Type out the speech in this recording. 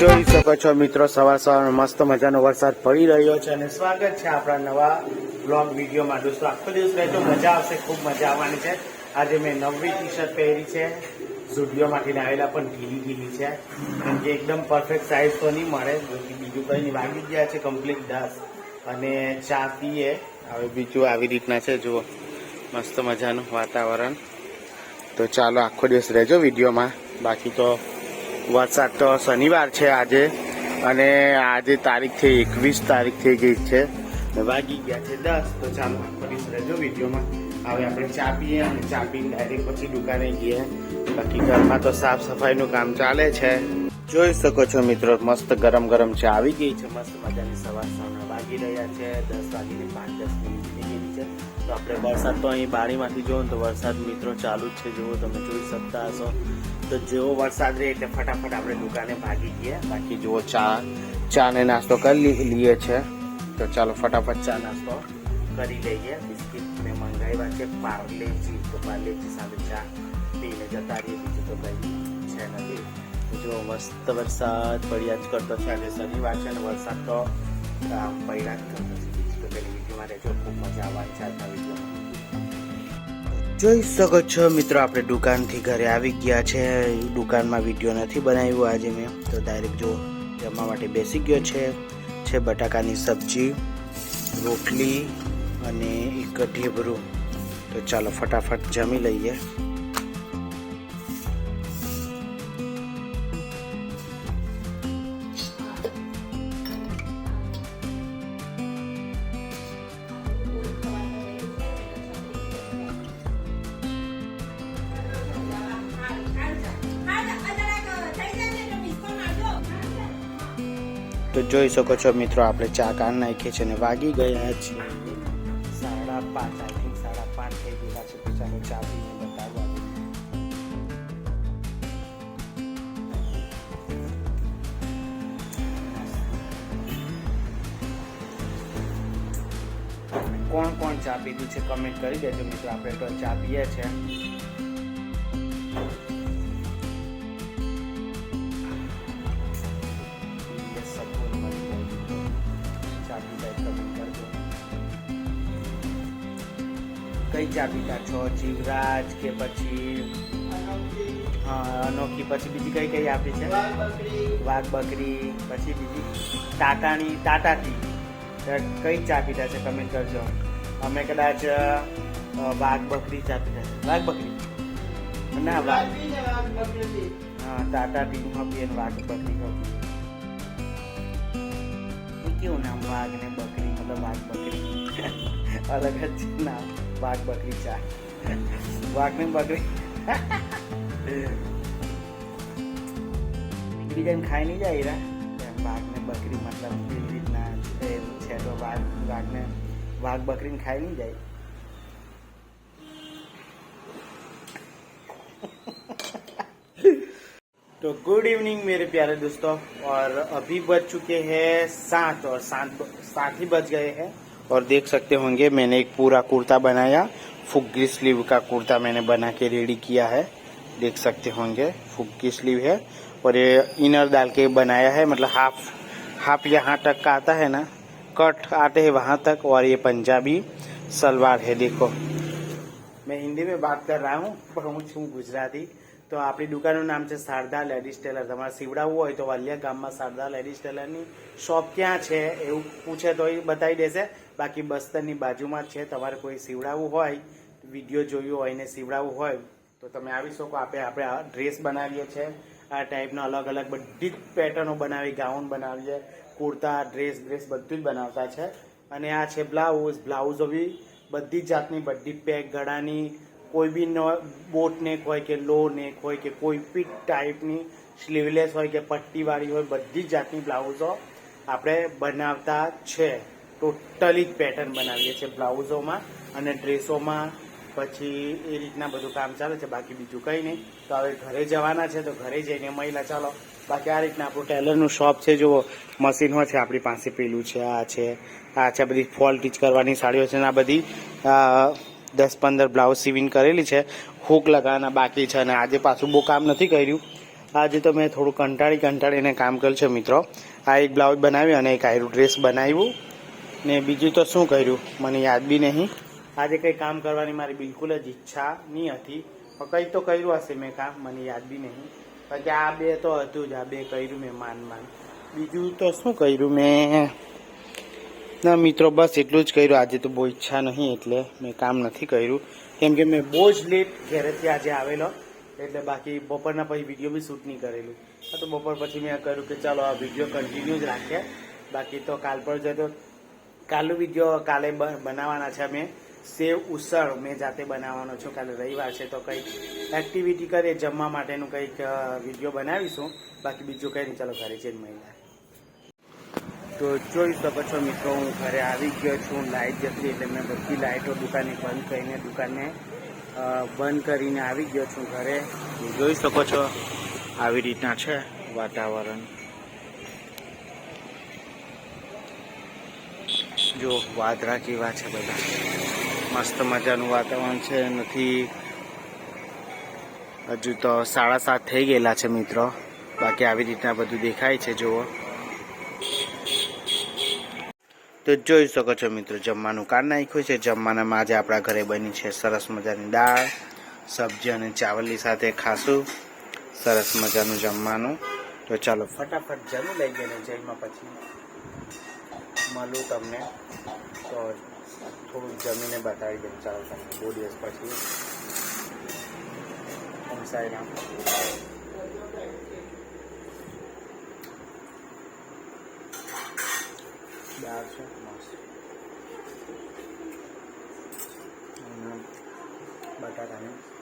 જોઈ શકો છો મિત્રો, સવાર સવાર મસ્ત મજાનો વરસાદ પડી રહ્યો છે અને સ્વાગત છે આપણા નવા બ્લોગ વિડીયોમાં. દોસ્તો, આખો દિવસ રહેજો મજા આવશે, ખૂબ મજા આવવાની છે. આજે મેં નવી ટી શર્ટ પહેરી છે. સ્ટુડિયોમાંથી આવેલા પણ ઢીલી ઢીલી છે. કેમ કે એકદમ પરફેક્ટ સાઇઝ તો નહીં મળે. બીજું કંઈ વાગી ગયા છે કમ્પ્લીટ દસ. અને ચા પીએ. હવે બીજું આવી રીતના છે, જુઓ. મસ્ત મજાનું વાતાવરણ. તો ચાલો, આખો દિવસ રહેજો વિડીયોમાં. બાકી તો વરસાદ તો શનિવાર છે આજે અને આજે તારીખ થઈ એકવીસ તારીખ થઈ ગઈ છે. વાગી ગયા છે દસ. તો ચાલો ફરી રહેજો વિડીયોમાં. હવે આપણે ચા પીએ અને ચા પીને ડાયરેક્ટ પછી દુકાને ગઈએ. બાકી ઘરમાં તો સાફ સફાઈનું કામ ચાલે છે. જોઈ શકો છો મિત્રો, મસ્ત ગરમ ગરમ ચા આવી ગઈ છે. મસ્ત મજાની સવાર સવારના વાગી રહ્યા છે. દસ વાગીને પાંચ દસ મિનિટ થઈ ગઈ છે. તો આપણે વરસાદ તો અહીં બારીમાંથી જોવો ને તો વરસાદ મિત્રો ચાલુ જ છે. જુઓ તમે જોઈ શકતા હશો. તો જેવો વરસાદ રહે એટલે ફટાફટ આપણે દુકાને ભાગી ગયા બાકી જુઓ ચા ચા ને નાસ્તો કરી લઈએ છે. તો ચાલો ફટાફટ ચા નાસ્તો કરી લઈએ. બિસ્કિટ મેં મંગાવ્યા છે. પાર્લેજી, તો પાર્લેજી સાથે ચા પીને જતા રહીએ. બીજું તો કંઈ છે નથી. જો મસ્ત વરસાદ. પડ્યા જ કરતો છે આજે શનિવાર છે અને વરસાદ તો પડ્યા જ કરતો છે. જોઈ શકો છો મિત્રો, આપણે દુકાનથી ઘરે આવી ગયા છે. દુકાનમાં વીડિયો નથી બનાવ્યો આજે મેં. તો ડાયરેક્ટ જો જમવા માટે બેસી ગયો છે. છે બટાકાની સબ્જી, રોટલી અને એક ઢેબરું. તો ચાલો ફટાફટ જમી લઈએ. તો જોઈ શકો છો મિત્રો, આપણે ચા કાઢ નાખીએ છીએ અને વાગી ગયા છીએ. સાડા પાંચ આઈ થિંક સાડા પાંચ થઈ ગયેલા છે, તો ચાલો ચા પીને કોણ કોણ ચા પીધું છે? કમેન્ટ કરી દેજો મિત્રો, આપણે તો ચા પીએ છે ચા પીતા છો જીવરાજ કે પછી અનોખી પછી બીજી કઈ કઈ આપી છે? વાઘ બકરી પછી બીજી ટાટાની ટાટા ટી કઈ ચા પીતા છે? કમેન્ટ કરજો. અમે કદાચ વાઘ બકરી ચા પીતા છે. વાઘ બકરી? ના વાઘ. હા ટાટા ટી બી અને વાઘ બકરી એ કેવું નામ? વાઘ ને બકરી? મતલબ વાઘ બકરી અલગ જ છે નામ વાઘ બકરી ચા વાઘ ને બકરી એકબીજાને ખાઈ નહીં જાય રા એમ વાઘ ને બકરી મતલબ એવી રીતના એ છે તો વાઘ વાઘને વાઘ બકરીને ખાઈ નહીં જાય तो गुड इवनिंग मेरे प्यारे दोस्तों और अभी बज चुके हैं सात और सात साथ ही बज गए हैं और देख सकते होंगे, मैंने एक पूरा कुर्ता बनाया। फुग्गी स्लीव का कुर्ता मैंने बना के रेडी किया है। देख सकते होंगे, फुग्गी स्लीव है और ये इनर डाल के बनाया है मतलब हाफ़ हाफ़ यहाँ तक का आता है ना? कट आते हैं वहाँ तक और ये पंजाबी सलवार है, देखो। मैं हिंदी में बात कर रहा हूँ पहुँच हूँ गुजराती। તો આપણી દુકાનનું નામ છે શારદા લેડીઝ ટેલર. તમારે સીવડાવવું હોય તો વાલિયા ગામમાં શારદા લેડીઝ ટેલરની શોપ ક્યાં છે એવું પૂછે તો એ બતાવી દેશે. બાકી બસ્તરની બાજુમાં જ છે. તમારે કોઈ સીવડાવવું હોય, વીડિયો જોયું હોય ને સીવડાવવું હોય, તો તમે આવી શકો. આપણે આપણે આ ડ્રેસ બનાવીએ છીએ આ ટાઈપના અલગ અલગ બધી જ પેટર્નો બનાવી, ગાઉન બનાવીએ, કુર્તા, ડ્રેસ ડ્રેસ બધું જ બનાવતા છે. અને આ છે બ્લાઉઝ. બ્લાઉઝો બી બધી જ જાતની, બધી પેક ગળાની કોઈ બી બોટ નેક હોય કે લો નેક હોય કે કોઈ બી ટાઈપની સ્લીવલેસ હોય કે પટ્ટીવાળી હોય, બધી જ જાતની બ્લાઉઝો આપણે બનાવતા છે. ટોટલી જ પેટર્ન બનાવીએ છીએ બ્લાઉઝોમાં અને ડ્રેસોમાં. પછી એ રીતના બધું કામ ચાલે છે, બાકી બીજું કંઈ નહીં. તો હવે ઘરે જવાના છે, તો ઘરે જઈને મહિલા, ચાલો. બાકી આ રીતના આપણું ટેલરનું શોપ છે, જુઓ. મશીનો છે, આપણી પાસે પેલું છે, આ છે. આ છે બધી ફોલ ટીચ કરવાની સાડીઓ છે ને આ બધી દસ પંદર બ્લાઉઝ સિવિંગ કરેલી છે. હૂક લગાવવાના બાકી છે અને આજે પાછું બહુ કામ નથી કર્યું. આજે તો મેં થોડું કંટાળી કંટાળીને કામ કર્યું છે મિત્રો. આ એક બ્લાઉઝ બનાવ્યું અને એક આયરું ડ્રેસ બનાવ્યું. ને બીજું તો શું કર્યું? મને યાદ બી નહીં. આજે કંઈ કામ કરવાની મારી બિલકુલ જ ઈચ્છા નહીં હતી. પણ કંઈ તો કર્યું હશે મેં કામ, મને યાદ બી નહીં. બાકી આ બે તો હતું જ. આ બે કર્યું મેં માન માન બીજું તો શું કર્યું મેં? ના, મિત્રો, બસ એટલું જ કર્યું. આજે તો બહુ ઈચ્છા નહીં, એટલે મેં કામ નથી કર્યું. કેમ કે મેં બહુ જ લેટ ઘરેથી આજે આવેલો, એટલે બાકી બપોરના પછી વીડિયો બી શૂટ નહીં કરેલું. તો બપોર પછી મેં કર્યું કે ચાલો આ વીડિયો કન્ટિન્યુ જ રાખીએ. બાકી તો કાલ પર જતો, કાલનો વીડિયો કાલે બનાવવાના છે અમે. સેવ ઉસળ મેં જાતે બનાવવાનો છું. કાલે રવિવાર છે, તો કંઈક એક્ટિવિટી કરીએ, જમવા માટેનું કંઈક વીડિયો બનાવીશું. બાકી બીજું કંઈ નહીં. ચાલો, ઘરે જઈને મહિલા તો જોઈ શકો છો મિત્રો, હું ઘરે આવી ગયો છું લાઇટ જતી એટલે મેં બધી લાઇટો દુકાને બંધ કરીને, દુકાને બંધ કરીને આવી ગયો છું ઘરે. જોઈ શકો છો, આવી રીતના છે વાતાવરણ. જો વાદળા કેવા છે બધા. મસ્ત મજાનું વાતાવરણ છે, નથી. હજુ તો સાડા સાત થઈ ગયેલા છે મિત્રો. બાકી આવી રીતના બધું દેખાય છે, જુઓ. તો જોઈ શકો છો મિત્રો, જમવાનું કાર નાખ્યું છે. જમવાનામાં આજે આપણા ઘરે બની છે સરસ મજાની દાળ, સબ્જી અને ચાવલની સાથે ખાશું. સરસ મજાનું જમવાનું. તો ચાલો ફટાફટ જમી લઈ ગયેને જઈમાં પછી. મળું તમને. તો થોડુંક જમીને બતાવી દઉં. ચાલો તમને બહુ દિવસ પછી. સાંઈરામ અને બટાકાની.